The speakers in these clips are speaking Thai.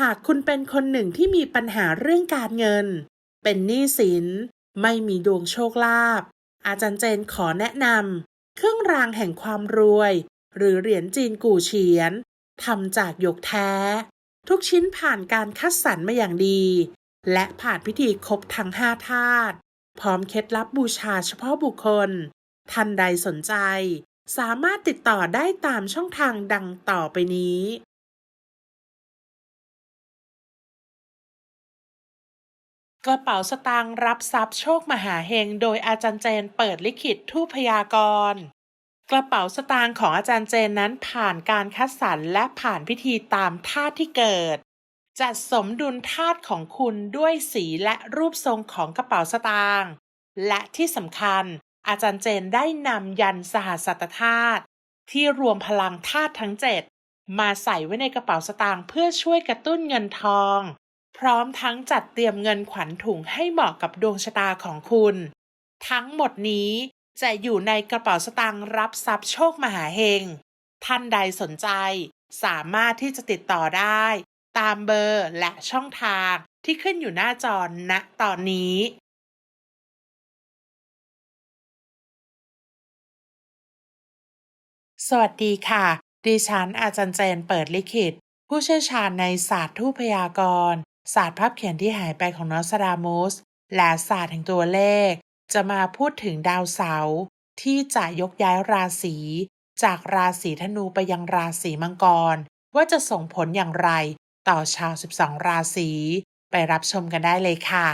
หากคุณเป็นคนหนึ่งที่มีปัญหาเรื่องการเงิน เป็นหนี้สิน ไม่มีดวงโชคลาภ อาจารย์เจนขอแนะนำเครื่องรางแห่งความรวย หรือเหรียญจีนกู่เฉียนทำจากหยกแท้ ทุกชิ้นผ่านการคัดสรรมาอย่างดี และผ่านพิธีครบทั้งห้าธาตุพร้อมเคล็ดลับบูชาเฉพาะบุคคล ท่านใดสนใจ สามารถติดต่อได้ตามช่องทางดังต่อไปนี้ กระเป๋าสตางค์รับทรัพย์โชคมหาเฮงโดยอาจารย์เจนเปิดลิขิตทูพยากรณ์กระเป๋าสตางค์ของอาจารย์เจนนั้นผ่านการคัดสรรและผ่านพิธีตามธาตุที่เกิด จัดสมดุลธาตุของคุณด้วยสีและรูปทรงของกระเป๋าสตางค์และที่สำคัญ อาจารย์เจนได้นำยันสหัสตธาตุที่รวมพลังธาตุทั้งเจ็ดมาใส่ไว้ในกระเป๋าสตางค์เพื่อช่วยกระตุ้นเงินทอง พร้อมทั้งจัดเตรียมเงินขวัญถุงให้เหมาะกับดวงชะตาของคุณ ทั้งหมดนี้จะอยู่ในกระเป๋าสตางค์รับทรัพย์โชคมหาเฮง ท่านใดสนใจ สามารถที่จะติดต่อได้ ตามเบอร์และช่องทางที่ขึ้นอยู่หน้าจอณตอนนี้สวัสดีค่ะ ดิฉันอาจารย์เจนเปิดลิขิต ผู้เชี่ยวชาญในศาสตร์ทูพยากรณ์ ศาสตร์ภาพเขียนที่หายไปของนอสดามุสและศาสตร์แห่งตัวเลข จะมาพูดถึงดาวเสาร์ที่จะยกย้ายราศีจากราศีธนูไปยังราศีมังกร ว่าจะส่งผลอย่างไรต่อชาว 12 ราศีไปรับชมกันได้เลยค่ะ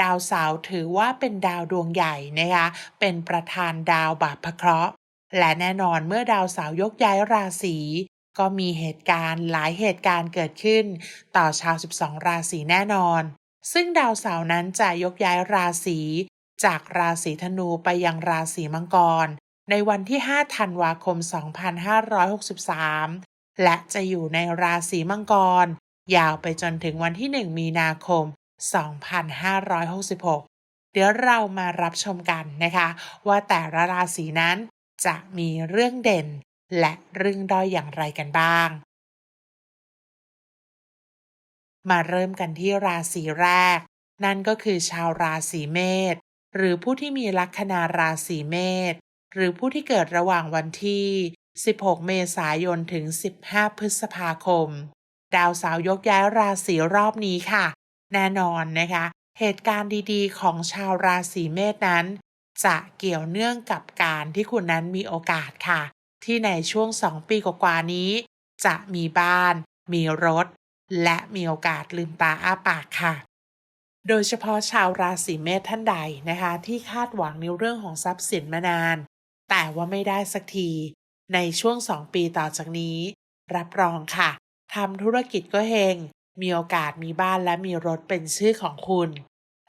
ดาวเสาร์ถือว่าเป็นดาวดวงใหญ่นะคะเป็นประธานดาวบาปพระเคราะห์และแน่นอนเมื่อดาวเสาร์ยกย้ายราศี ก็มีเหตุการณ์หลายเหตุการณ์เกิดขึ้น ต่อชาว 12 ราศีแน่นอน ซึ่งดาวเสาร์นั้นจะยกย้ายราศีจากราศีธนูไปยังราศีมังกร ในวันที่ 5 ธันวาคม 2563 และจะอยู่ในราศีมังกร ยาวไปจนถึงวันที่ 1 มีนาคม 2566เดี๋ยวเรามารับชมกันนะคะ ว่าแต่ละราศีนั้นจะมีเรื่องเด่น และเรื่องด้อยอย่างไรกันบ้าง มาเริ่มกันที่ราศีแรก นั่นก็คือชาวราศีเมษหรือผู้ที่มีลัคนาราศีเมษหรือผู้ที่เกิดระหว่างวันที่ 16 เมษายนถึง 15 พฤษภาคม ดาวเสาร์ยกย้ายราศีรอบนี้ค่ะ แน่นอนนะคะ เหตุการณ์ดีๆ ของชาวราศีเมษนั้น จะเกี่ยวเนื่องกับการที่คุณนั้นมีโอกาสค่ะ ที่ในช่วงสองปีกว่านี้ จะมีบ้าน มีรถ และมีโอกาสลืมตาอ้าปากค่ะ โดยเฉพาะชาวราศีเมษท่านใดนะคะ ที่คาดหวังในเรื่องของทรัพย์สินมานาน แต่ว่าไม่ได้สักที ในช่วงสองปีต่อจากนี้ รับรองค่ะทำธุรกิจก็เฮงมีโอกาสมีบ้านและมีรถเป็นชื่อของคุณ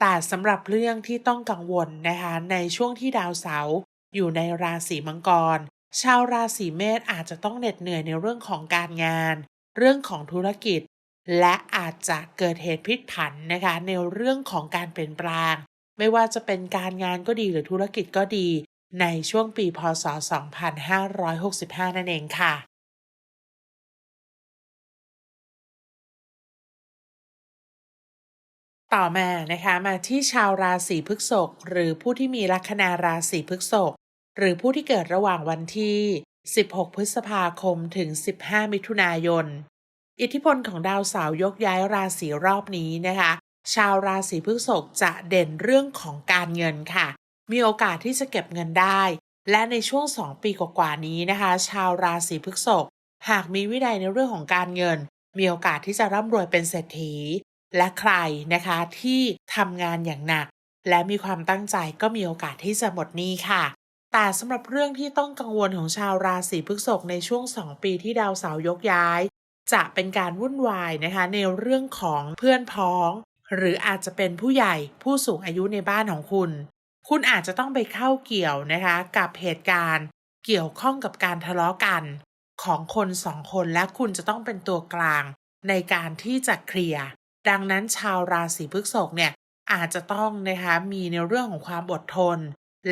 แต่สำหรับเรื่องที่ต้องกังวลนะคะในช่วงที่ดาวเสาร์อยู่ในราศีมังกร ชาวราศีเมษอาจจะต้องเหน็ดเหนื่อยในเรื่องของการงาน เรื่องของธุรกิจ และอาจจะเกิดเหตุพลิกผันนะคะในเรื่องของการเปลี่ยนแปลงไม่ว่าจะเป็นการงานก็ดีหรือธุรกิจก็ดี ในช่วงปีพศ 2565 นั่นเองค่ะต่อมานะคะมาที่ชาวราศีพฤษภหรือผู้ที่มีลัคนาราศีพฤษภ หรือผู้ที่เกิดระหว่างวันที่ 16 พฤษภาคมถึง 15 มิถุนายน อิทธิพลของดาวเสาร์ยกย้ายราศีรอบนี้นะคะ ชาวราศีพฤษภจะเด่นเรื่องของการเงินค่ะ มีโอกาสที่จะเก็บเงินได้ และในช่วง 2 ปีกว่าๆนี้นะคะ ชาวราศีพฤษภหากมีวินัยในเรื่องของการเงิน มีโอกาสที่จะร่ำรวยเป็นเศรษฐี และใครนะคะที่ทำงานอย่างหนัก และมีความตั้งใจก็มีโอกาสที่จะหมดหนี้ค่ะ แต่สำหรับเรื่องที่ต้องกังวลของชาวราศีพฤษภในช่วง 2 ปีที่ดาวเสาร์ยกย้าย จะเป็นการวุ่นวายนะคะในเรื่องของเพื่อนพ้อง หรืออาจจะเป็นผู้ใหญ่ผู้สูงอายุในบ้านของคุณ คุณอาจจะต้องไปเข้าเกี่ยวนะคะกับเหตุการณ์ เกี่ยวข้องกับการทะเลาะกัน ของคนสองคนและคุณจะต้องเป็นตัวกลาง ในการที่จะเคลียร์ดังนั้นชาวราศีพฤษภเนี่ยอาจจะต้องนะคะมีในเรื่องของความอดทน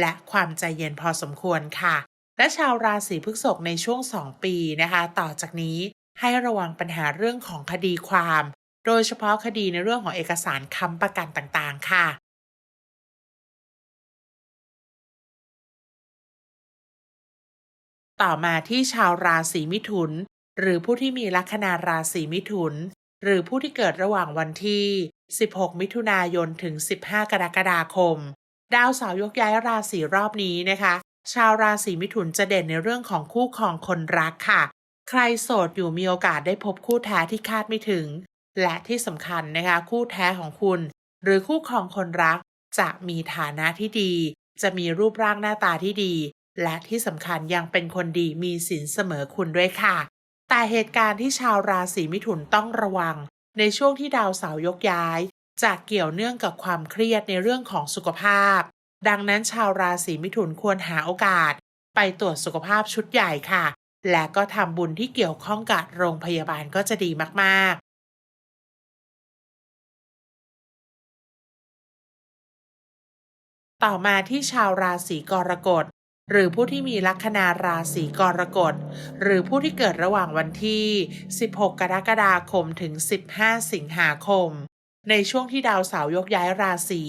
และความใจเย็นพอสมควรค่ะ และชาวราศีพฤษภในช่วง 2 ปีนะคะ ต่อจากนี้ให้ระวังปัญหาเรื่องของคดีความ โดยเฉพาะคดีในเรื่องของเอกสารค้ำประกันต่างๆ ค่ะต่อมาที่ชาวราศีมิถุน หรือผู้ที่มีลัคนาราศีมิถุน หรือผู้ที่เกิดระหว่างวันที่ 16 มิถุนายนถึง 15 กรกฎาคม ดาวเสาร์ยกย้ายราศีรอบนี้นะคะ ชาวราศีมิถุนจะเด่นในเรื่องของคู่ครองคนรักค่ะ ใครโสดอยู่มีโอกาสได้พบคู่แท้ที่คาดไม่ถึง และที่สำคัญนะคะ คู่แท้ของคุณ หรือคู่ครองคนรัก จะมีฐานะที่ดี จะมีรูปร่างหน้าตาที่ดี และที่สำคัญยังเป็นคนดีมีศีลเสมอคุณด้วยค่ะ แต่เหตุการณ์ที่ชาวราศีมิถุนต้องระวัง ในช่วงที่ดาวเสาร์ยกย้าย จะเกี่ยวเนื่องกับความเครียดในเรื่องของสุขภาพ ดังนั้นชาวราศีมิถุนควรหาโอกาส ไปตรวจสุขภาพชุดใหญ่ค่ะ และก็ทำบุญที่เกี่ยวข้องกับโรงพยาบาลก็จะดีมากๆต่อมาที่ชาวราศีกรกฎ หรือผู้ที่มีลัคนาราศีกรกฎ หรือผู้ที่เกิดระหว่างวันที่ 16 กรกฎาคมถึง 15 สิงหาคม ในช่วงที่ดาวเสาร์ยกย้ายราศี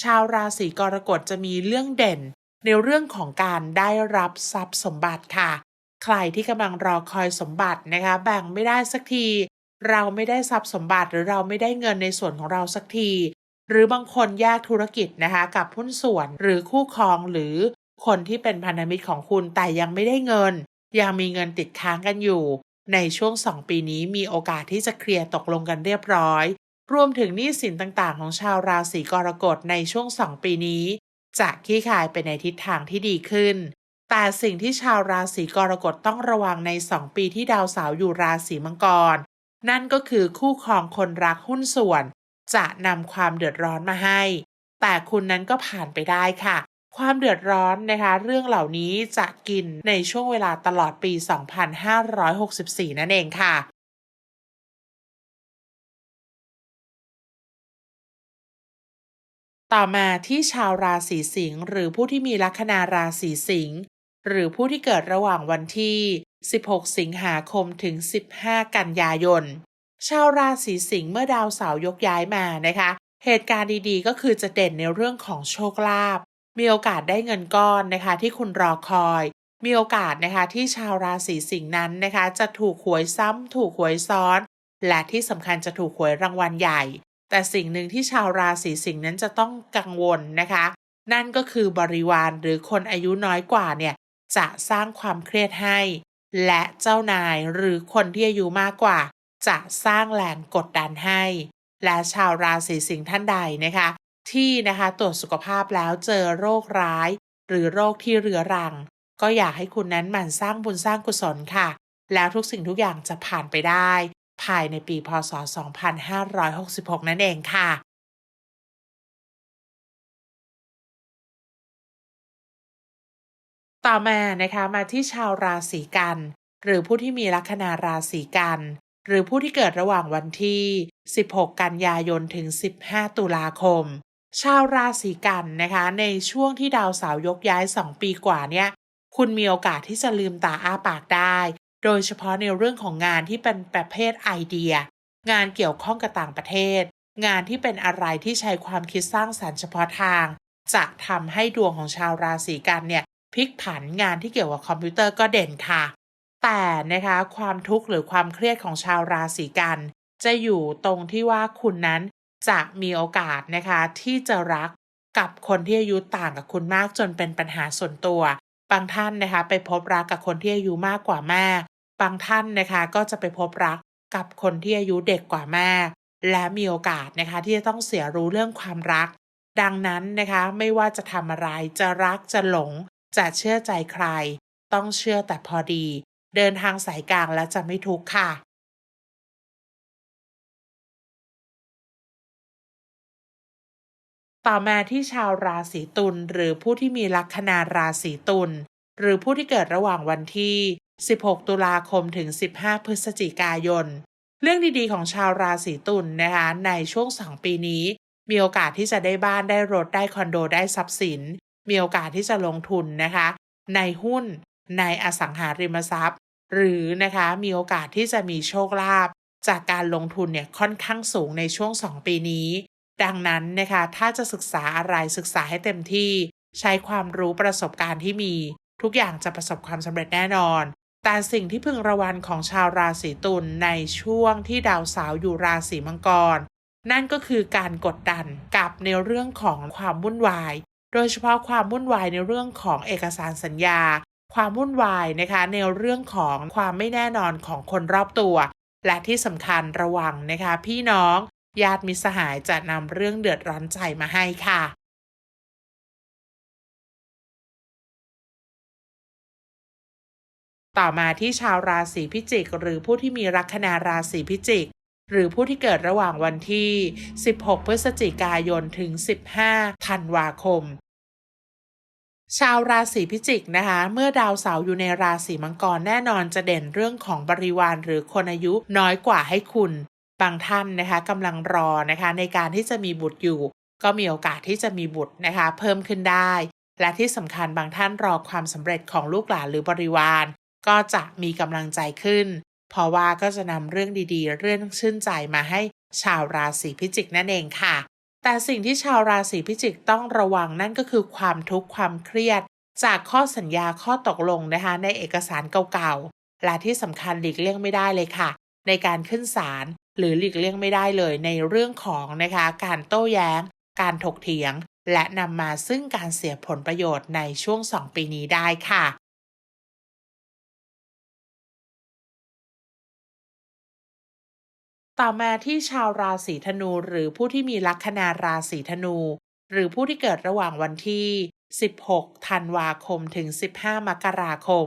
ชาวราศีกรกฎจะมีเรื่องเด่น ในเรื่องของการได้รับทรัพย์สมบัติค่ะ ใครที่กำลังรอคอยสมบัตินะคะแบ่งไม่ได้สักที เราไม่ได้ทรัพย์สมบัติหรือเราไม่ได้เงินในส่วนของเราสักที หรือบางคนแยกธุรกิจนะคะกับหุ้นส่วนหรือคู่ครองหรือคนที่เป็นพันธมิตรของคุณแต่ยังไม่ได้เงิน ยังมีเงินติดค้างกันอยู่ ในช่วง 2 ปีนี้มีโอกาสที่จะเคลียร์ตกลงกันเรียบร้อย รวมถึงหนี้สินต่างๆ ของชาวราศีกรกฎในช่วง2ปีนี้ จะขี้คายไปในทิศทางที่ดีขึ้น แต่สิ่งที่ชาวราศีกรกฎต้องระวังใน2ปีที่ดาวเสาร์อยู่ราศีมังกร นั่นก็คือคู่ครองคนรักหุ้นส่วน จะนำความเดือดร้อนมาให้ แต่คุณนั้นก็ผ่านไปได้ค่ะ ความเดือดร้อนนะคะ เรื่องเหล่านี้จะกินในช่วงเวลาตลอดปี 2564 นั่นเองค่ะ ต่อมาที่ชาวราศีสิงห์หรือผู้ที่มีลัคนาราศีสิงห์หรือผู้ที่เกิดระหว่างวันที่ 16 สิงหาคมถึง 15 กันยายน ชาวราศีสิงห์เมื่อดาวเสาร์ยกย้ายมานะคะ เหตุการณ์ดีๆ ก็คือจะเด่นในเรื่องของโชคลาภมีโอกาสได้เงินก้อนนะคะ ที่คุณรอคอย มีโอกาสนะคะที่ชาวราศีสิงห์นั้นนะคะ จะถูกหวยซ้ำถูกหวยซ้อน และที่สำคัญจะถูกหวยรางวัลใหญ่ แต่สิ่งหนึ่งที่ชาวราศีสิงห์นั้นจะต้องกังวลนะคะ นั่นก็คือบริวารหรือคนอายุน้อยกว่าเนี่ยจะสร้างความเครียดให้ และเจ้านายหรือคนที่อายุมากกว่า จะสร้างแรงกดดันให้ และชาวราศีสิงห์ท่านใดนะคะ ที่นะคะตรวจสุขภาพแล้วเจอโรคร้าย หรือโรคที่เรื้อรัง ก็อยากให้คุณนั้นหมั่นสร้างบุญสร้างกุศลค่ะ แล้วทุกสิ่งทุกอย่างจะผ่านไปได้ ภายในปีพศ 2566 นั่นเองค่ะต่อมานะคะมาที่ชาวราศีกัน หรือผู้ที่มีลัคนาราศีกัน หรือผู้ที่เกิดระหว่างวันที่ 16 กันยายนถึง 15 ตุลาคม ชาวราศีกันนะคะในช่วงที่ดาวเสาร์ยกย้าย 2 ปีกว่าเนี่ยคุณมีโอกาสที่จะลืมตาอ้าปากได้ โดยเฉพาะในเรื่องของงานที่เป็นประเภทไอเดีย งานเกี่ยวข้องกับต่างประเทศ งานที่เป็นอะไรที่ใช้ความคิดสร้างสรรค์เฉพาะทาง จะทำให้ดวงของชาวราศีกันเนี่ยพลิกผันงานที่เกี่ยวกับคอมพิวเตอร์ก็เด่นค่ะ แต่นะคะความทุกข์หรือความเครียดของชาวราศีกัน จะอยู่ตรงที่ว่าคุณนั้นจะมีโอกาสนะคะที่จะรักกับคนที่อายุต่างกับคุณมากจนเป็นปัญหาส่วนตัว บางท่านนะคะไปพบรักกับคนที่อายุมากกว่าแม่างท่านนะคะ ก็จะไปพบรักกับคนที่อายุเด็กกว่าแม่และมีโอกาสนะคะที่จะต้องเสียรู้เรื่องความรัก ดังนั้นนะคะไม่ว่าจะทำอะไรจะรักจะหลง จะเชื่อใจใคร ต้องเชื่อแต่พอดี เดินทางสายกลางและจะไม่ทุกข์ค่ะต่อมาที่ชาวราศีตุลหรือผู้ที่มีลัคนาราศีตุลหรือผู้ที่เกิดระหว่างวันที่ 16 ตุลาคมถึง 15 พฤศจิกายน เรื่องดีๆของชาวราศีตุลนะคะในช่วง 2 ปีนี้ มีโอกาสที่จะได้บ้านได้รถได้คอนโดได้ทรัพย์สิน มีโอกาสที่จะลงทุนนะคะ ในหุ้นในอสังหาริมทรัพย์ หรือนะคะมีโอกาสที่จะมีโชคลาภจากการลงทุนเนี่ยค่อนข้างสูงในช่วง 2 ปีนี้ ดังนั้นนะคะถ้าจะศึกษาอะไรศึกษาให้เต็มที่ ใช้ความรู้ประสบการณ์ที่มี ทุกอย่างจะประสบความสำเร็จแน่นอน แต่สิ่งที่พึงระวังของชาวราศีตุลในช่วงที่ดาวเสาร์อยู่ราศีมังกร นั่นก็คือการกดดันกับในเรื่องของความวุ่นวาย โดยเฉพาะความวุ่นวายในเรื่องของเอกสารสัญญา ความวุ่นวายนะคะในเรื่องของความไม่แน่นอนของคนรอบตัว และที่สำคัญระวังนะคะ พี่น้องญาติมิตรสหายจะนำเรื่องเดือดร้อนใจมาให้ค่ะ ต่อมาที่ชาวราศีพิจิก หรือผู้ที่มีลัคนาราศีพิจิก หรือผู้ที่เกิดระหว่างวันที่ 16 พฤศจิกายนถึง 15 ธันวาคม ชาวราศีพิจิกนะคะ เมื่อดาวเสาร์อยู่ในราศีมังกรแน่นอนจะเด่นเรื่องของบริวารหรือคนอายุน้อยกว่าให้คุณ บางท่านนะคะกำลังรอนะคะในการที่จะมีบุตรอยู่ ก็มีโอกาสที่จะมีบุตรนะคะ เพิ่มขึ้นได้และที่สำคัญบางท่านรอความสำเร็จของลูกหลานหรือบริวาร ก็จะมีกำลังใจขึ้น เพราะว่าก็จะนำเรื่องดีๆ เรื่องชื่นใจมาให้ชาวราศีพิจิกนั่นเองค่ะ แต่สิ่งที่ชาวราศีพิจิกต้องระวังนั่นก็คือความทุกข์ความเครียด จากข้อสัญญาข้อตกลงนะคะในเอกสารเก่าๆ และที่สำคัญหลีกเลี่ยงไม่ได้เลยค่ะ ในการขึ้นศาลหรือหลีกเลี่ยงไม่ได้เลยในเรื่องของนะคะการโต้แย้ง การถกเถียง และนำมาซึ่งการเสียผลประโยชน์ในช่วง 2 ปีนี้ได้ค่ะ ต่อมาที่ชาวราศีธนู หรือผู้ที่มีลัคนาราศีธนู หรือผู้ที่เกิดระหว่างวันที่ 16 ธันวาคมถึง 15 มกราคม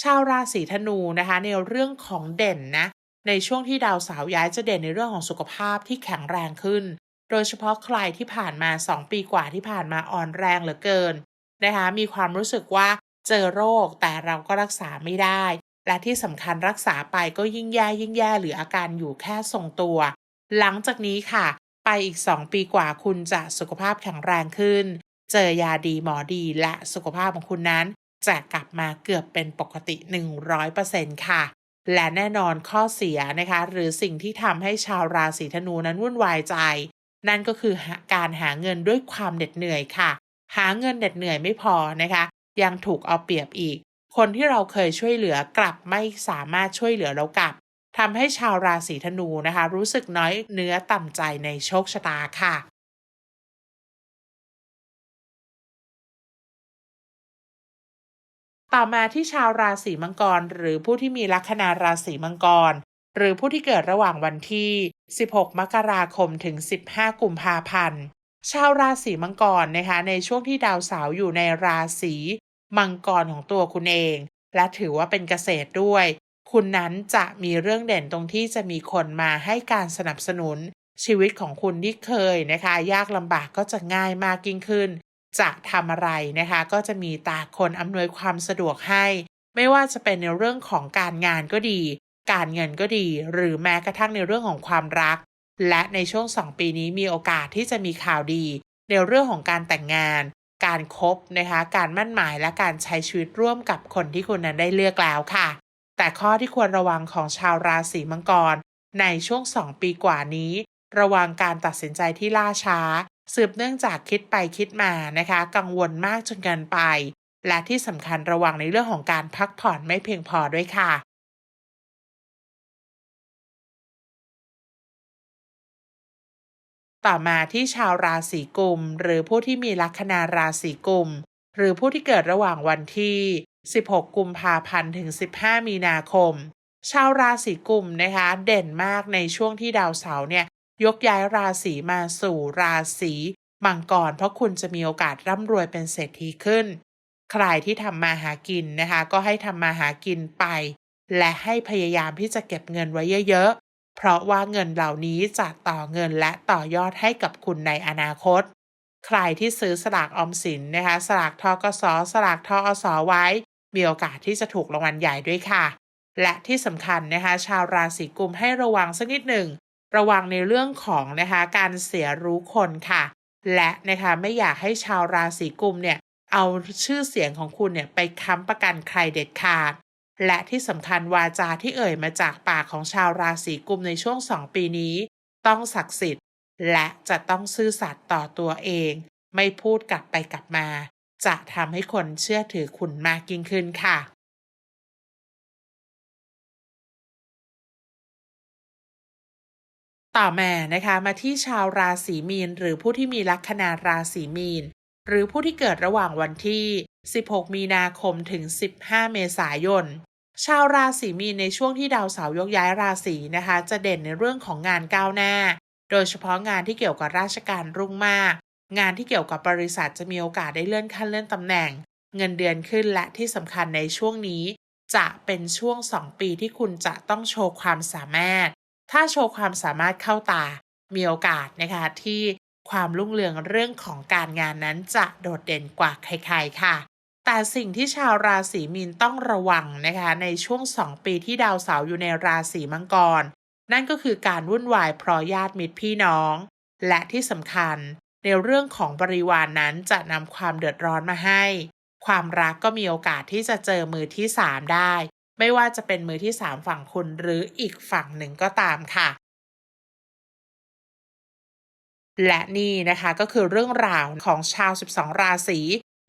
ชาวราศีธนูนะคะ ในเรื่องของเด่นนะ ในช่วงที่ดาวเสาร์ย้ายจะเด่นในเรื่องของสุขภาพที่แข็งแรงขึ้น โดยเฉพาะใครที่ผ่านมา 2 ปีกว่าที่ผ่านมาอ่อนแรงเหลือเกินนะคะ มีความรู้สึกว่าเจอโรคแต่เราก็รักษาไม่ได้ และที่สำคัญรักษาไปก็ยิ่งแย่ยิ่งแย่หรืออาการอยู่แค่ทรงตัว หลังจากนี้ค่ะ ไปอีก 2 ปีกว่าคุณจะสุขภาพแข็งแรงขึ้น เจอยาดีหมอดีและสุขภาพของคุณนั้น จะกลับมาเกือบเป็นปกติ 100%ค่ะ และแน่นอนข้อเสียนะคะ หรือสิ่งที่ทำให้ชาวราศีธนูนั้นวุ่นวายใจ นั่นก็คือการหาเงินด้วยความเหน็ดเหนื่อยค่ะ หาเงินเหน็ดเหนื่อยไม่พอนะคะ ยังถูกเอาเปรียบอีก คนที่เราเคยช่วยเหลือกลับไม่สามารถช่วยเหลือเรากลับทำให้ชาวราศีธนูนะคะ รู้สึกน้อยเนื้อต่ำใจในโชคชะตาค่ะต่อมาที่ชาวราศีมังกร หรือผู้ที่มีลัคนาราศีมังกร หรือผู้ที่เกิดระหว่างวันที่ 16 มกราคมถึง 15 กุมภาพันธ์ ชาวราศีมังกรนะคะในช่วงที่ดาวเสาร์อยู่ในราศี มังกรของตัวคุณเอง และถือว่าเป็นเกษตรด้วย คุณนั้นจะมีเรื่องเด่นตรงที่จะมีคนมาให้การสนับสนุน ชีวิตของคุณที่เคยนะคะ ยากลำบากก็จะง่ายมากยิ่งขึ้น จะทำอะไรนะคะ ก็จะมีตาคนอำนวยความสะดวกให้ ไม่ว่าจะเป็นในเรื่องของการงานก็ดี การเงินก็ดี หรือแม้กระทั่งในเรื่องของความรัก และในช่วง 2 ปีนี้มีโอกาสที่จะมีข่าวดีในเรื่องของการแต่งงาน การครบนะคะ การมั่นหมายและการใช้ชีวิตร่วมกับคนที่คุณนั้นได้เลือกแล้วค่ะ แต่ข้อที่ควรระวังของชาวราศีมังกร ในช่วง 2 ปีกว่านี้ ระวังการตัดสินใจที่ล่าช้า สืบเนื่องจากคิดไปคิดมานะคะ กังวลมากจนเกินไป และที่สำคัญระวังในเรื่องของการพักผ่อนไม่เพียงพอด้วยค่ะ ต่อมาที่ชาวราศีกุม หรือผู้ที่มีลัคนาราศีกุม หรือผู้ที่เกิดระหว่างวันที่ 16 กุมภาพันธ์ถึง 15 มีนาคม ชาวราศีกุมนะคะ เด่นมากในช่วงที่ดาวเสาร์เนี่ย ยกย้ายราศีมาสู่ราศีมังกรเพราะคุณจะมีโอกาสร่ำรวยเป็นเศรษฐีขึ้น ใครที่ทำมาหากินนะคะ ก็ให้ทำมาหากินไป และให้พยายามที่จะเก็บเงินไว้เยอะ เพราะว่าเงินเหล่านี้จะต่อเงินและต่อยอดให้กับคุณในอนาคต ใครที่ซื้อสลากออมสินนะคะ สลากทกสสลากทอสอไว้ มีโอกาสที่จะถูกรางวัลใหญ่ด้วยค่ะ และที่สำคัญนะคะ ชาวราศีกุมให้ระวังสักนิดหนึ่ง ระวังในเรื่องของนะคะการเสียรู้คนค่ะ และนะคะไม่อยากให้ชาวราศีกุมเนี่ยเอาชื่อเสียงของคุณเนี่ยไปค้ำประกันใครเด็ดขาด และที่สำคัญวาจาที่เอ่ยมาจากปากของชาวราศีกุมในช่วงสองปีนี้ ต้องศักดิ์สิทธิ์ และจะต้องซื่อสัตย์ต่อตัวเอง ไม่พูดกลับไปกลับมา จะทำให้คนเชื่อถือคุณมากยิ่งขึ้นค่ะ ต่อมานะคะมาที่ชาวราศีมีน หรือผู้ที่มีลัคนาราศีมีน หรือผู้ที่เกิดระหว่างวันที่ 16 มีนาคมถึง 15 เมษายน ชาวราศีมีนในช่วงที่ดาวเสาร์ยกย้ายราศีนะคะ จะเด่นในเรื่องของงานก้าวหน้า โดยเฉพาะงานที่เกี่ยวกับราชการรุ่งมาก งานที่เกี่ยวกับบริษัทจะมีโอกาสได้เลื่อนขั้นเลื่อนตำแหน่ง เงินเดือนขึ้นและที่สำคัญในช่วงนี้ จะเป็นช่วง 2 ปีที่คุณจะต้องโชว์ความสามารถ ถ้าโชว์ความสามารถเข้าตา มีโอกาสนะคะที่ความรุ่งเรืองเรื่องของการงานนั้นจะโดดเด่นกว่าใครๆค่ะ แต่สิ่งที่ชาวราศีมีนต้องระวังนะคะในช่วง 2 ปีที่ดาวเสาร์อยู่ในราศีมังกร นั่นก็คือการวุ่นวายเพราะญาติมิตรพี่น้อง และที่สำคัญ ในเรื่องของบริวารนนั้นจะนำความเดือดร้อนมาให้ ความรักก็มีโอกาสที่จะเจอมือที่ 3 ได้ ไม่ว่าจะเป็นมือที่ 3 ฝั่งคุณหรืออีกฝั่งหนึ่งก็ตามค่ะและนี่นะคะก็คือเรื่องราวของชาว 12 ราศี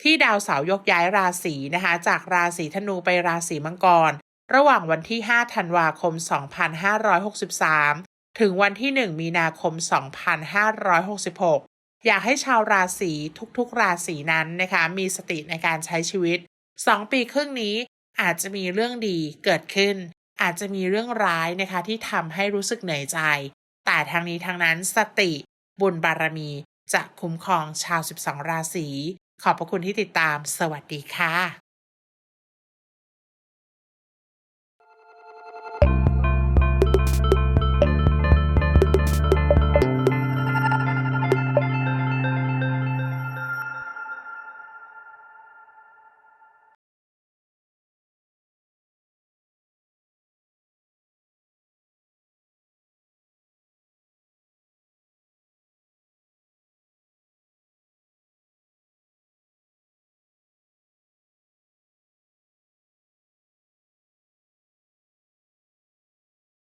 ที่ดาวเสาร์ยกย้ายราศีนะคะ จากราศีธนูไปราศีมังกร ระหว่างวันที่ 5 ธันวาคม 2563 ถึงวันที่ 1 มีนาคม 2566 อยากให้ชาวราศีทุกๆ ราศีนั้นนะคะ มีสติในการใช้ชีวิต 2 ปีครึ่งนี้อาจจะมีเรื่องดีเกิดขึ้น อาจจะมีเรื่องร้ายนะคะที่ทำให้รู้สึกเหนื่อยใจ แต่ทางนี้ทางนั้นสติบุญบารมีจะคุ้มครองชาว 12 ราศี ขอบพระคุณที่ติดตาม สวัสดีค่ะ